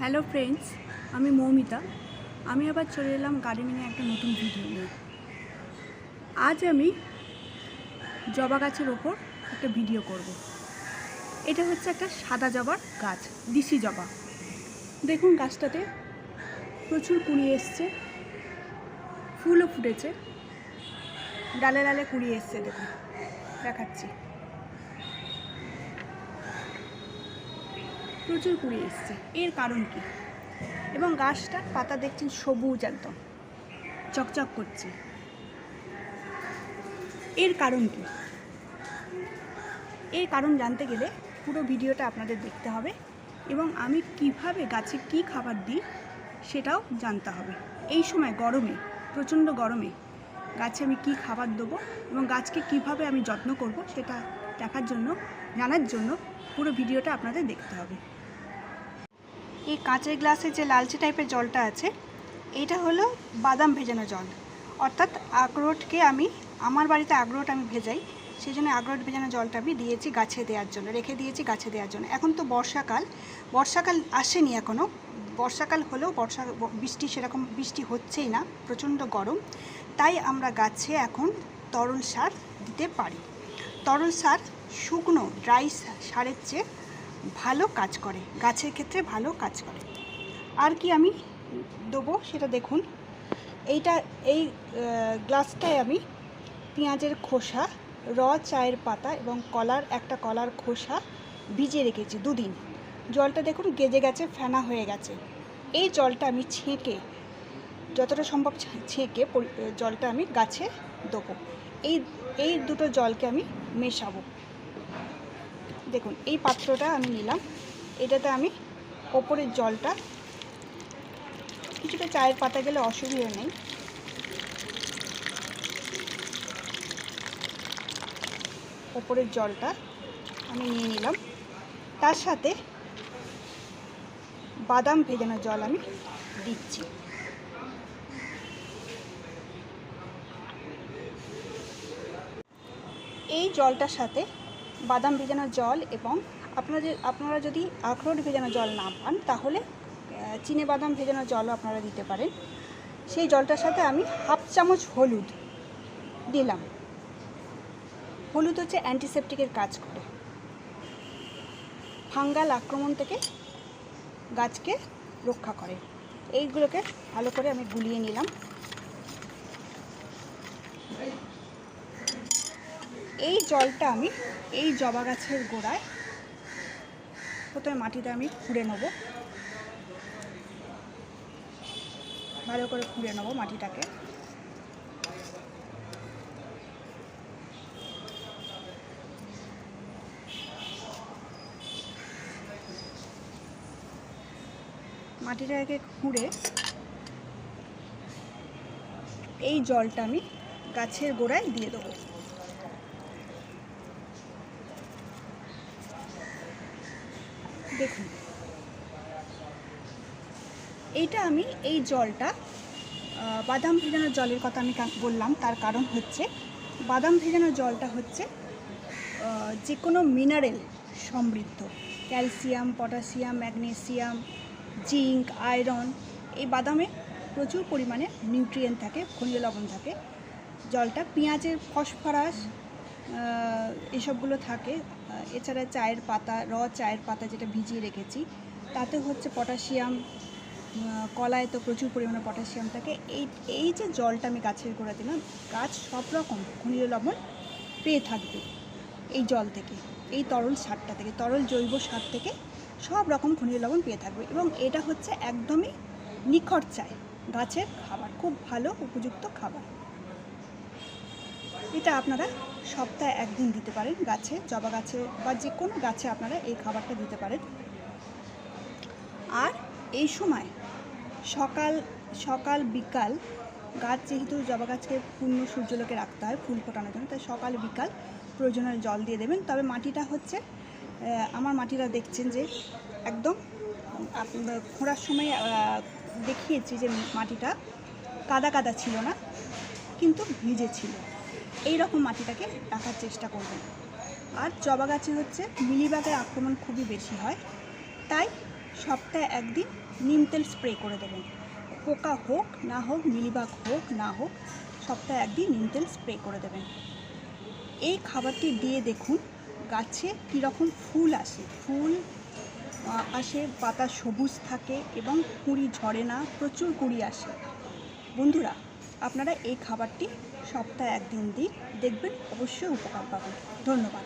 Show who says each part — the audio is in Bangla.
Speaker 1: হ্যালো ফ্রেন্ডস, আমি মৌমিতা। আমি আবার চলে এলাম গার্ডেনিংয়ে একটা নতুন ভিডিও নিয়ে। আজ আমি জবা গাছের ওপর একটা ভিডিও করব। এটা হচ্ছে একটা সাদা জবার গাছ, দিশি জবা। দেখুন গাছটাতে প্রচুর কুড়ি এসছে, ফুলও ফুটেছে। ডালে ডালে কুড়ি এসছে, দেখুন, দেখাচ্ছি। প্রচুর কুড়ি এসছে। এর কারণ কি? এবং গাছটার পাতা দেখছেন সবুজ একদম, চকচক করছে। এর কারণ কি? এর কারণ জানতে গেলে পুরো ভিডিওটা আপনাদের দেখতে হবে এবং আমি কীভাবে গাছে কি খাবার দিই সেটাও জানতে হবে। এই সময় গরমে, প্রচণ্ড গরমে গাছে আমি কি খাবার দেবো এবং গাছকে কীভাবে আমি যত্ন করব সেটা দেখার জন্য, জানার জন্য পুরো ভিডিওটা আপনাদের দেখতে হবে। এই কাঁচের গ্লাসে যে লালচে টাইপের জলটা আছে, এটা হলো বাদাম ভেজানো জল। অর্থাৎ আখরোটকে আমি, আমার বাড়িতে আখরোট আমি ভেজাই সেই জন্য আখরোট ভেজানো জলটা আমি দিয়েছি গাছে দেওয়ার জন্য, রেখে দিয়েছি গাছে দেওয়ার জন্য। এখন তো বর্ষাকাল বর্ষাকাল আসেনি এখনও বর্ষাকাল হলেও বর্ষা, বৃষ্টি সেরকম বৃষ্টি হচ্ছেই না, প্রচণ্ড গরম। তাই আমরা গাছে এখন তরল সার দিতে পারি। তরল সার শুকনো ড্রাই সারের চেয়ে ভালো কাজ করে, গাছের ক্ষেত্রে ভালো কাজ করে। আর কি আমি দেবো সেটা দেখুন। এইটা, এই গ্লাসটায় আমি পেঁয়াজের খোসা, র চায়ের পাতা এবং কলার, একটা কলার খোসা ভিজিয়ে রেখেছি দুদিন। জলটা দেখুন গেজে গেছে, ফেনা হয়ে গেছে। এই জলটা আমি ছেঁকে, যতটা সম্ভব ছেঁকে জলটা আমি গাছে দেবো। এই এই দুটো জলকে আমি মেশাবো। দেখুন, এই পাত্রটা আমি নিলাম। এটাতে আমি ওপরের জলটা, কিছুটা চায়ের পাতা গেলে অসুবিধা নেই। ওপরের জলটা আমি নিয়ে নিলাম। তার সাথে বাদাম ভেজানো জল আমি দিচ্ছি। এই জলটার সাথে বাদাম ভেজানো জল এবং আপনাদের আপনারা যদি আখরোট ভেজানো জল না পান, তাহলে চিনে বাদাম ভেজানো জলও আপনারা দিতে পারেন। সেই জলটার সাথে আমি হাফ চামচ হলুদ দিলাম। হলুদ হচ্ছে অ্যান্টিসেপটিকের কাজ করে। ফাঙ্গাল আক্রমণ থেকে গাছকে রক্ষা করে। এইগুলোকে ভালো করে আমি গুলিয়ে নিলাম। এই জলটা আমি এই জবা গাছের গোড়ায় প্রথমে মাটিতে আমি খুঁড়ে নেব। ভালো করে খুঁড়ে নেব মাটিটাকে। মাটিটাকে খুঁড়ে এই জলটা আমি গাছের গোড়ায় দিয়ে দেবো। দেখুন। এইটা আমি, এই জলটা বাদাম ভেজানো জলের কথা আমি বললাম, তার কারণ হচ্ছে, বাদাম ভেজানো জলটা হচ্ছে যে কোনো মিনারেল সমৃদ্ধ, calcium, potassium, magnesium, zinc, iron, এই বাদামে প্রচুর পরিমাণে নিউট্রিয়েন্ট থাকে খনিজ লবণ থাকে, জলটা পেঁয়াজের ফসফরাস এসবগুলো থাকে এছাড়া চায়ের পাতা, র চায়ের পাতা যেটা ভিজিয়ে রেখেছি, তাতে হচ্ছে পটাশিয়াম কলায় তো প্রচুর পরিমাণে পটাশিয়াম থাকে। এই এই যে জলটা আমি গাছের গোড়া দিলাম, গাছ সব রকম খনিজ লবণ পেয়ে থাকবে এই জল থেকে, এই তরল সারটা থেকে, তরল জৈব সার থেকে সব রকম খনিজ লবণ পেয়ে থাকবে এবং এটা হচ্ছে একদমই নিখর চায়, গাছের খাবার, খুব ভালো উপযুক্ত খাবার। এটা আপনারা সপ্তাহে একদিন দিতে পারেন গাছে, জবা গাছে বা যে কোনো গাছে আপনারা এই খাবারটা দিতে পারেন। আর এই সময় সকাল সকাল, বিকাল গাছ যেহেতু জবা গাছকে পূর্ণ সূর্যলোকে রাখতে হয়, ফুল ফোটানোর জন্য, তাই সকাল, বিকাল প্রয়োজনে জল দিয়ে দেবেন। তবে মাটিটা হচ্ছে আমার মাটিটা দেখছেন যে একদম খোঁড়ার সময় দেখিয়েছি যে মাটিটা কাদা কাদা ছিল না, কিন্তু ভিজে ছিল। এই রকম মাটিটাকে রাখার চেষ্টা করবেন। আর জবা গাছে হচ্ছে মিলিবাগের আক্রমণ খুবই বেশি হয়। তাই সপ্তাহে একদিন নিম তেল স্প্রে করে দেবেন। পোকা হোক, না হোক মিলিবাগ হোক, না হোক, সপ্তাহে একদিন নিম তেল স্প্রে করে দেবেন। এই খাবারটি দিয়ে দেখুন গাছে কীরকম ফুল আসে। ফুল আসে, পাতা সবুজ থাকে এবং কুঁড়ি ঝরে না, প্রচুর কুঁড়ি আসে। বন্ধুরা, আপনারা এই খাবারটি সপ্তাহে একদিন দিন দেখবেন অবশ্যই উপকার পাবেন। ধন্যবাদ।